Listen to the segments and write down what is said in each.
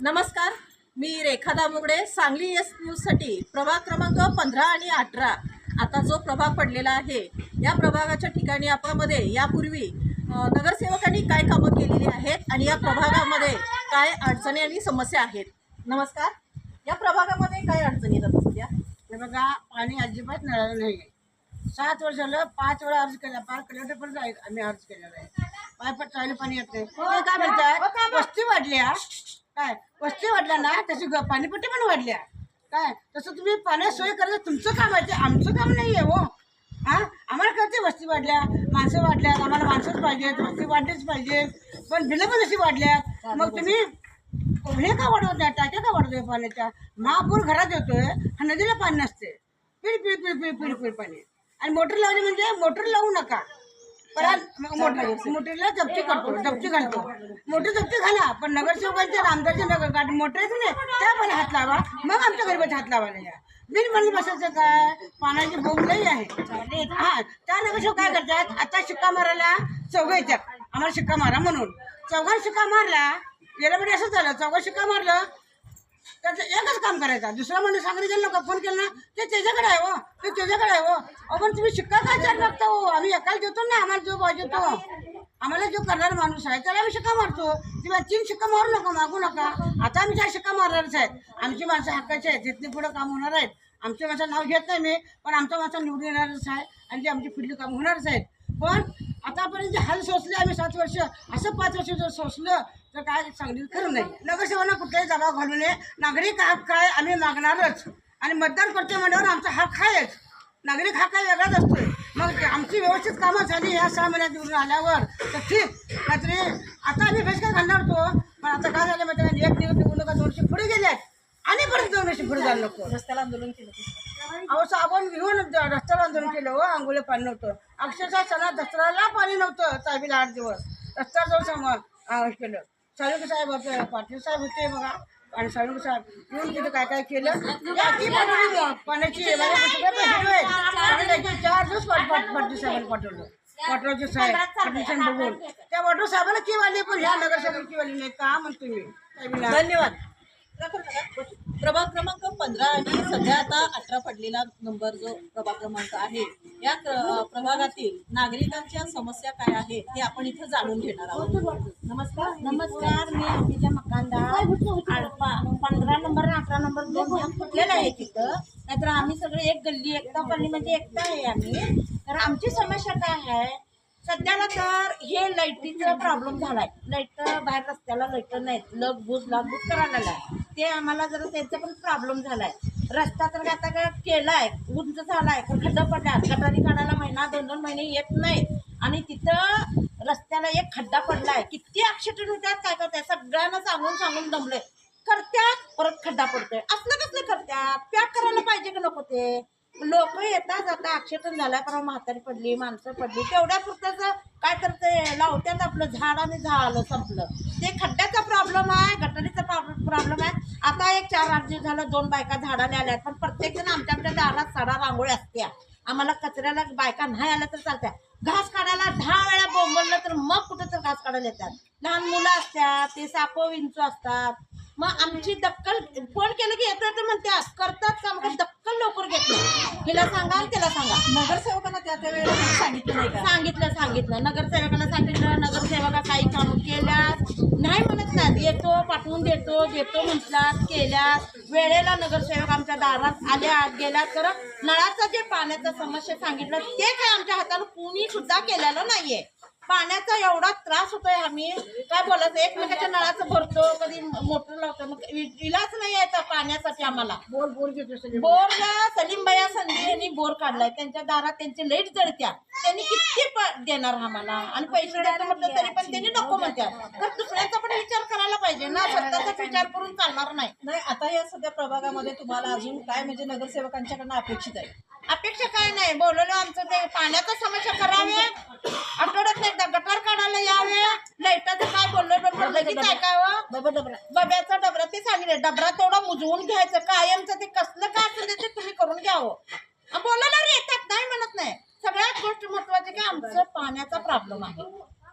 मी रेखा दामुगडे Sangli S न्यूजसाठी प्रभाग क्रमांक पंधरा आणि अठरा. आता जो प्रभाग पडलेला आहे या प्रभागाच्या ठिकाणी आपल्यामध्ये यापूर्वी नगरसेवकांनी काय कामं केलेली आहेत आणि या प्रभागामध्ये काय अडचणी आणि समस्या आहेत? नमस्कार. या प्रभागामध्ये काय अडचणी येतात सध्या? हे बघा पाणी अजिबात मिळालं नाही सात वर्ष झालं पाच वेळा अर्ज केला पार कलेक्टरपर्यंत आहे आम्ही अर्ज केलेला आहे. पायपात चालू पाणी येते ते काय म्हणतात? वस्ती वाढल्या काय? वस्ती वाढल्या ना तशी ग- पाणीपट्टी पण वाढल्या. काय? तसं तुम्ही पाण्या सोय करायचं तुमचं काम आहे ते. आमचं काम नाही आहे हो. हा? आम्हाला कळते वस्ती वाढल्या? माणसं वाढल्यात आम्हाला माणसंच पाहिजेत वस्ती वाढलीच पाहिजे पण बिलं पण अशी वाढल्यात. मग तुम्ही हे का वाढवत नाही टाक्या का वाढवतोय पाण्याच्या? महापूर घरात येतोय हा नदीला पाणी नसते. पिळ पिळ पिळ पिळ पिळ पिळ पाणी. आणि मोटर लावली म्हणजे मोटर लावू नका. मोटरला जप्ती करतो जप्ती घालतो. मोटर जप्ती घाला पण नगरसेवकांच्या आमदारच्या नगर मोटर येते ना त्या पण हात लावा. मग आमच्या गरीबाचे हात लावायला या. बिन म्हणून बसायचं काय? पाण्याची बोंब लई आहे. हा त्या नगरसेवक काय करतात? आता शिक्का मारायला चौघ येतात. आम्हाला शिक्का मारा म्हणून. चौघात शिक्का मारला गेल्या म्हणजे असं झालं. चौघात शिक्का मारलं त्याचं एकच काम करायचं. दुसरा माणूस सांगली गेलं का फोन केला ना ते त्याच्याकडे आहे हो ते त्याच्याकडे आहे हो. अहो पण तुम्ही शिक्का काय चार मागता हो? आम्ही एकाला देतो ना आम्हाला जो पाहिजे तो. आम्हाला जो करणारा माणूस आहे त्याला आम्ही शिक्का मारतो. किंवा तीन शिक्का मारू नका मागू नका. आता आम्ही त्या शिक्का मारणारच आहेत. आमची माणसं हक्काची आहेत तिथली पुढं काम होणार आहेत. आमच्या माणसं नाव घेत नाही मी पण आमच्या माणसं निवडून येणारच आहे आणि ते आमची पुढली काम होणारच आहेत. पण आतापर्यंत जे हाल सोसले आम्ही सात वर्ष असं पाच वर्ष जर सोसलं तर काय सांगली खरं नाही. नगरसेवकांना कुठलाही दबाव घालू नये नागरिक हक्क आहे आम्ही मागणारच. आणि मतदान करते म्हणल्यावर आमचा हक्क आहेच नागरिक हा काय वेगळाच असतोय. मग आमची व्यवस्थित कामं झाली ह्या सहा महिन्यात निवडून आल्यावर तर ठीक. नाहीतरी आता आम्ही बेसका घालणार होतो पण आता काय झालं माहिती? एक दिवस निवडणुका दोन वर्ष पुढे गेल्यात आणि परत दोन वर्ष पुढे झालं नको. रस्त्याला आंदोलन केलं. होतं. अहो साबण घेऊन रस्त्यावर आंदोलन केलं हो आंघोळी पाणी नव्हतं. अक्षरशः सणा दसऱ्याला पाणी नव्हतं साहेबीला आठ दिवस. रस्त्यावर जाऊन सम केलं. साळुंके साहेब होते पाटील साहेब होते बघा. आणि साळुंके साहेब येऊन तिथे काय काय केलं. पाण्याची चार दिवस पाट- पाट- पाटील साहेबांना पाठवलं. वॉटरचे साहेब परमिशन बघून. त्या वॉटर साहेबांना की वाली पण ह्या नगरसेवक की वाली नाही. का म्हणतो मी? साहेबीला धन्यवाद. प्रभाग क्रमांक पंधरा आणि सध्या आता अठरा पडलेला नंबर जो प्रभाग क्रमांक आहे या प्रभागातील नागरिकांच्या समस्या काय आहेत हे आपण इथं जाणून घेणार आहोत. नमस्कार. नमस्कार मी अंकिता मकानदार पंधरा नंबर आणि अठरा नंबर दोन फुटलेला आहे तिथं नाहीतर आम्ही सगळे एक गल्ली एकता गल्ली म्हणजे एकता आहे आम्ही. तर आमची समस्या काय आहे? सध्याला तर हे लाईटीचा प्रॉब्लेम झालाय. लाइट बाहेर रस्त्याला लाइट नाहीत. लग भूज लाग करायला लागलाय. ते आम्हाला जरा त्यांचा पण प्रॉब्लेम झालाय. रस्ता तर आता काय केलाय उंच झालाय पण खड्डा पडल्यात गटारी काढायला महिना दोन दोन महिने येत नाहीत. आणि तिथं रस्त्याला एक खड्डा पडलाय. किती ऍक्सिडेंट होतात काय करतात सगळ्यांना सांगून सांगून दमले करत्यात परत खड्डा पडतोय. असलं कसलं करत्यात? पॅक करायला पाहिजे का नको ते? लोक येतात आता ऍक्सिडेंट झाला परवा म्हातारी पडली माणसं पडली. तेवढ्या पुरतच काय करते लावत्यात आपलं झाड आणि झालं संपलं. ते खड्ड्याचा प्रॉब्लेम आहे गटारीचा प्रॉब्लेम आहे. आता एक चार आठ दिवस झालं दोन बायका झाडाला आल्यात पण प्रत्येक जण आमच्या आमच्या दारात सडा रांगोळी असत्या. आम्हाला कचऱ्याला बायका नाही आल्या तर चालत्या. घास काढायला दहा वेळा बोंबललं तर मग कुठं तर घास काढायला येतात. लहान मुलं असतात ते साप विंचू असतात. मग आमची दक्कल फोन केलं की येतो येतो म्हणतात करतात का? मग दक्कल लवकर घेत नाही. हिला सांगा आणि त्याला सांगा नगरसेवकांना त्या त्या वेळेला काही सांगितलं नाही का? सांगितलं सांगितलं. नगरसेवकाला सांगितलं नगरसेवका काही काम केल्यात नाही म्हणत नाहीत येतो पाठवून देतो देतो म्हटलात केल्यात वेळेला नगरसेवक आमच्या दारात आल्या गेल्या तर नळाचं जे पाण्याचं समस्या सांगितलं ते काय आमच्या हातानं कुणी सुद्धा केलेलं नाहीये. पाण्याचा एवढा त्रास होतोय आम्ही. काय बोलायचं? एकमेकाच्या नळाचं भरतो कधी मोटर लावतो. मग इलाज नाही यायचा पाण्यासाठी आम्हाला. घेतो सगळे बोरला सलीमबाया संधी यांनी बोर काढलाय. त्यांच्या दारात त्यांची लाइट जळत्या. त्यांनी किती देणार आम्हाला. आणि पैसे द्यायला म्हटलं तरी पण त्यांनी नको म्हणतात तर दुसऱ्याचा पण विचार करायला पाहिजे ना. स्वतःचाच विचार करून चालणार नाही. नाही आता या सध्या प्रभागामध्ये तुम्हाला अजून काय म्हणजे नगरसेवकांच्याकडनं अपेक्षित आहे? अपेक्षा काय नाही. बोलवलं आमचं ते पाण्याचा समस्या करावे लाईटाचं काय बोललं डबलं लगेच ऐकावं डबा डबरा बब्याचा डबरा ते सांगितलं डबरा तेवढा मुजवून घ्यायचं कायमचं ते कसलं काय असेल ते तुम्ही करून घ्यावं अं, बोलायला रे येतात नाही म्हणत नाही. सगळ्यात गोष्ट महत्वाची की आमचं पाण्याचा प्रॉब्लेम आहे.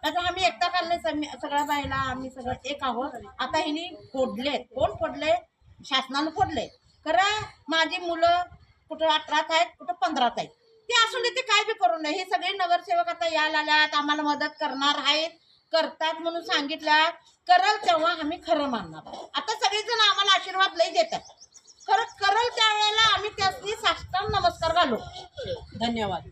आता आम्ही एकटा काढले सगळ्या बायला आम्ही सगळं एक आहोत. आता हिनी फोडले कोण फोडले? शासनानं फोडले. खरं माझी मुलं कुठं अठरात आहेत कुठं पंधरात आहेत. ते असून ते काय बी करू नये. हे सगळे नगरसेवक आता यायला आल्यात आम्हाला मदत करणार आहेत. करतात म्हणून सांगितलं करल तेव्हा आम्ही खरं मानणार. आता सगळेजण आम्हाला आशीर्वाद लई देतात. खरं करल त्यावेळेला आम्ही त्याची साष्टांग नमस्कार घालू. धन्यवाद.